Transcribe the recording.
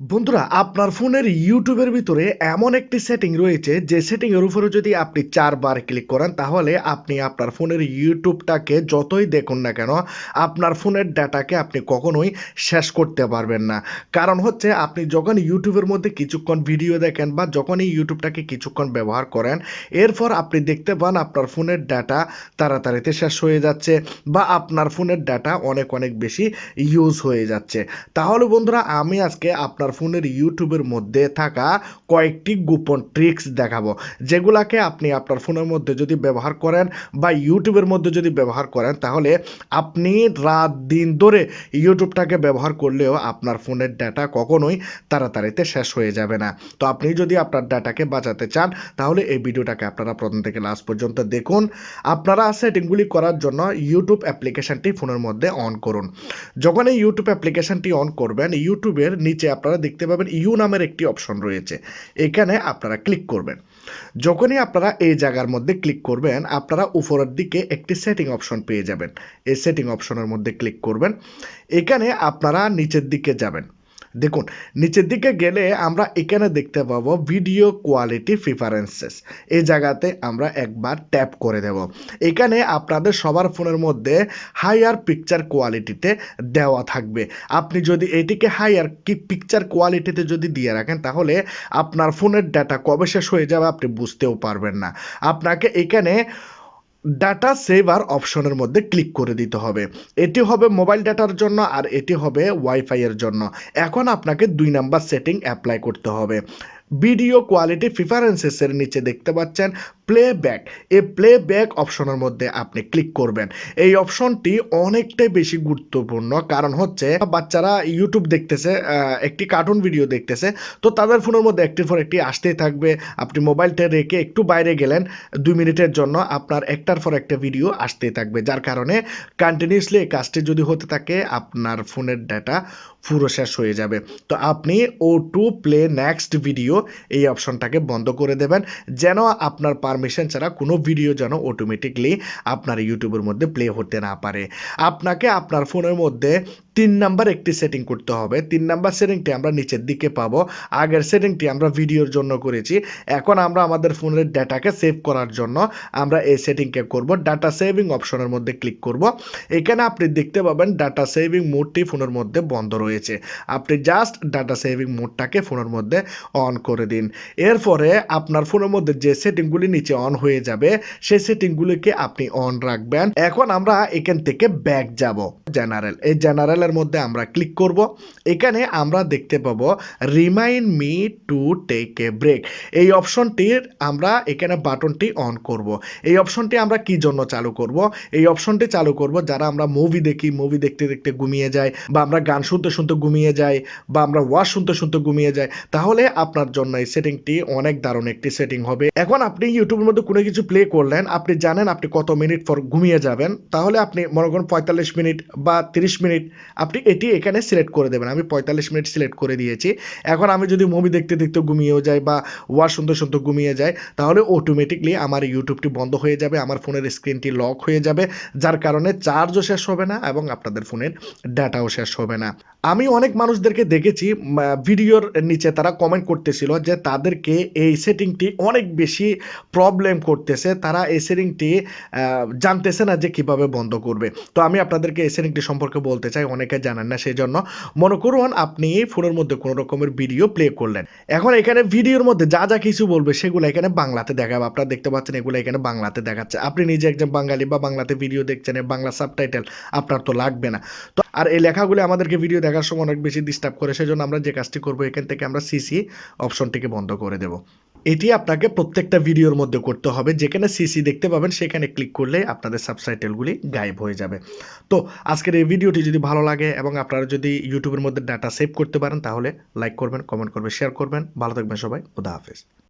বন্ধুরা, আপনার ফোনের ইউটিউবের ভিতরে এমন একটি সেটিং রয়েছে যে সেটিং এর উপরে যদি আপনি চারবার ক্লিক করেন, তাহলে আপনি আপনার ফোনের ইউটিউবটাকে যতই দেখুন না কেন, আপনার ফোনের ডাটাকে আপনি কখনোই শেষ করতে পারবেন না। কারণ হচ্ছে, আপনি যখন ইউটিউবের মধ্যে কিছুক্ষণ ভিডিও দেখেন বা যখনই ইউটিউবটাকে কিছুক্ষণ ব্যবহার করেন, এরপর আপনি দেখতে পান আপনার ফোনের ডাটা তাড়াতাড়িতে শেষ হয়ে যাচ্ছে বা আপনার ফোনের ডাটা অনেক অনেক বেশি ইউজ হয়ে যাচ্ছে। তাহলে বন্ধুরা, আমি আজকে আপনার ফোনের ইউটিউবের মধ্যে থাকা কয়েকটি গোপন ট্রিক্স দেখাবো, যেগুলাকে আপনি আপনার ফোনের মধ্যে যদি ব্যবহার করেন বা ইউটিউবের মধ্যে যদি ব্যবহার করেন, তাহলে আপনি রাত দিন ধরে ইউটিউবটাকে ব্যবহার করলেও আপনার ফোনের ডাটা কখনোই তাড়াতাড়িতে শেষ হয়ে যাবে না। তো আপনি যদি আপনার ডাটাকে বাঁচাতে চান, তাহলে এই ভিডিওটাকে আপনারা প্রথম থেকে লাস্ট পর্যন্ত দেখুন। আপনারা সেটিংগুলি করার জন্য ইউটিউব অ্যাপ্লিকেশনটি ফোনের মধ্যে অন করুন। যখন এই ইউটিউব অ্যাপ্লিকেশনটি অন করবেন ইউটিউবের নিচে আপনারা দেখতে পাবেন ইউ নামের একটি অপশন রয়েছে। এখানে আপনারা ক্লিক করবেন। যখনই আপনারা এই জায়গার মধ্যে ক্লিক করবেন, আপনারা উপরের দিকে একটি সেটিং অপশন পেয়ে যাবেন। এই সেটিং অপশনের মধ্যে ক্লিক করবেন। এখানে আপনারা নিচের দিকে যাবেন। দেখুন, নিচের দিকে গেলে আমরা এখানে দেখতে পাবো ভিডিও কোয়ালিটি প্রিফারেন্সেস এই জায়গাতে আমরা একবার ট্যাপ করে দেব। এখানে আপনাদের সবার ফোনের মধ্যে হাইয়ার পিকচার কোয়ালিটিতে দেওয়া থাকবে। আপনি যদি এটিকে হাইয়ার কি পিকচার কোয়ালিটিতে যদি দিয়ে রাখেন, তাহলে আপনার ফোনের ডাটা কবে শেষ হয়ে যাবে আপনি বুঝতেও পারবেন না। আপনাকে এখানে ডাটা সেভ আর অপশনের মধ্যে ক্লিক করে দিতে হবে। এটি হবে মোবাইল ডাটার জন্য আর এটি হবে ওয়াইফাই এর জন্য। এখন আপনাকে দুই নাম্বার সেটিং অ্যাপ্লাই করতে হবে। ভিডিও কোয়ালিটি প্রিফারেন্সেসের নিচে দেখতে পাচ্ছেন। প্লে ব্যাক এই প্লে ব্যাক অপশনের মধ্যে আপনি ক্লিক করবেন। এই অপশনটি অনেকটাই বেশি গুরুত্বপূর্ণ। কারণ হচ্ছে, বাচ্চারা ইউটিউব দেখতেছে একটি কার্টুন ভিডিও দেখতেছে, তো তাদের ফোনের মধ্যে একটির পর একটি আসতেই থাকবে। আপনি মোবাইলটা রেখে একটু বাইরে গেলেন, দুই মিনিটের জন্য আপনার একটার পর একটা ভিডিও আসতেই থাকবে। যার কারণে কন্টিনিউসলি এই কাজটি যদি হতে থাকে, আপনার ফোনের ডাটা পুরো শেষ হয়ে যাবে। তো আপনি ও টু প্লে নেক্সট ভিডিও এই অপশনটাকে বন্ধ করে দেবেন, যেন আপনার পারমিশন ছাড়া কোনো ভিডিও যেন অটোমেটিকলি আপনার ইউটিউবের মধ্যে প্লে হতে না পারে। আপনাকে আপনার ফোনের মধ্যে তিন নাম্বার একটি সেটিং করতে হবে। তিন নাম্বার সেটিংটি আমরা নিচের দিকে পাবো। আগের সেটিংটি আমরা ভিডিওর জন্য করেছি। এখন আমরা আমাদের ফোনের ডাটাকে সেভ করার জন্য আমরা এই সেটিংকে করব। ডাটা সেভিং অপশনের মধ্যে ক্লিক করব। এখানে আপনি দেখতে পাবেন ডাটা সেভিং মোডটি ফোনের মধ্যে বন্ধ রয়েছে। আপনি জাস্ট ডাটা সেভিং মোডটাকে ফোনের মধ্যে অন করে দিন। এরপরে আপনার ফোনের মধ্যে যে সেটিংগুলি নিচে অন হয়ে যাবে সেই সেটিংগুলিকে আপনি অন রাখবেন। এখন আমরা এখান থেকে ব্যাক যাব। জেনারেল এই জেনারেলের মধ্যে আমরা ক্লিক করব। এখানে আমরা দেখতে পাবো remind me to take a break এই অপশনটির আমরা এখানে বাটনটি অন করব। এই অপশনটি আমরা কি জন্য চালু করব? এই অপশনটি চালু করব যারা আমরা মুভি দেখি মুভি দেখতে দেখতে ঘুমিয়ে যাই বা আমরা গান শুনতে শুনতে ঘুমিয়ে যাই বা আমরা ওয়াশ শুনতে শুনতে ঘুমিয়ে যাই তাহলে আপনার জন্য এই সেটিংটি অনেক দারুণ একটি সেটিং হবে। এখন আপনি ইউটিউবের মধ্যে কোনো কিছু প্লে করলেন, আপনি জানেন আপনি কত মিনিট পর ঘুমিয়ে যাবেন, তাহলে আপনি মনে করুন পঁয়তাল্লিশ মিনিট বা তিরিশ মিনিট আপনি এটি এখানে সিলেক্ট করে দেবেন। আমি পঁয়তাল্লিশ মিনিট সিলেক্ট করে দিয়েছি। এখন আমি যদি মুভি দেখতে দেখতে ঘুমিয়েও যাই বা ওয়াজ সুন্দর সুন্দর ঘুমিয়ে যায় তাহলে অটোমেটিকলি আমার ইউটিউবটি বন্ধ হয়ে যাবে, আমার ফোনের স্ক্রিনটি লক হয়ে যাবে, যার কারণে চার্জও শেষ হবে না এবং আপনাদের ফোনের ডাটাও শেষ হবে না। আমি অনেক মানুষদেরকে দেখেছি ভিডিওর নিচে তারা কমেন্ট করতেছিল যে তাদেরকে এই সেটিংটি অনেক বেশি প্রবলেম করতেছে। তারা এই সেটিংটি জানতেছে না যে কীভাবে বন্ধ করবে। তো আমি আপনাদেরকে এই সেটিংটি সম্পর্কে বলতে চাই। অনেকে জানেন না সেই জন্য মনে করুন আপনি ফোনের মধ্যে কোনো রকমের ভিডিও প্লে করলেন। এখন এখানে ভিডিওর মধ্যে যা যা কিছু বলবে সেগুলো এখানে বাংলাতে দেখাবে। আপনারা দেখতে পাচ্ছেন এগুলো এখানে বাংলাতে দেখাচ্ছে। আপনি নিজে একজন বাঙালি বা বাংলাতে ভিডিও দেখছেন বাংলা সাবটাইটেল আপনার তো লাগবে না। তো আর এই লেখাগুলো আমাদেরকে ভিডিও দেখার সময় অনেক বেশি ডিস্টার্ব করে, সেজন্য আমরা যে কাজটি করব, এখান থেকে আমরা সিসি অপশনটিকে বন্ধ করে দেব। এটি আপনাকে প্রত্যেকটা ভিডিওর মধ্যে করতে হবে। যেখানে সিসি দেখতে পাবেন, সেখানে ক্লিক করলে আপনাদের সাবটাইটেলগুলি গায়েব হয়ে যাবে। তো আজকের এই ভিডিওটি যদি ভালো লাগে এবং আপনারা যদি ইউটিউবের মধ্যে ডাটা সেভ করতে পারেন, তাহলে লাইক করবেন কমেন্ট করবেন শেয়ার করবেন। ভালো থাকবেন সবাই। খুদা হাফেজ।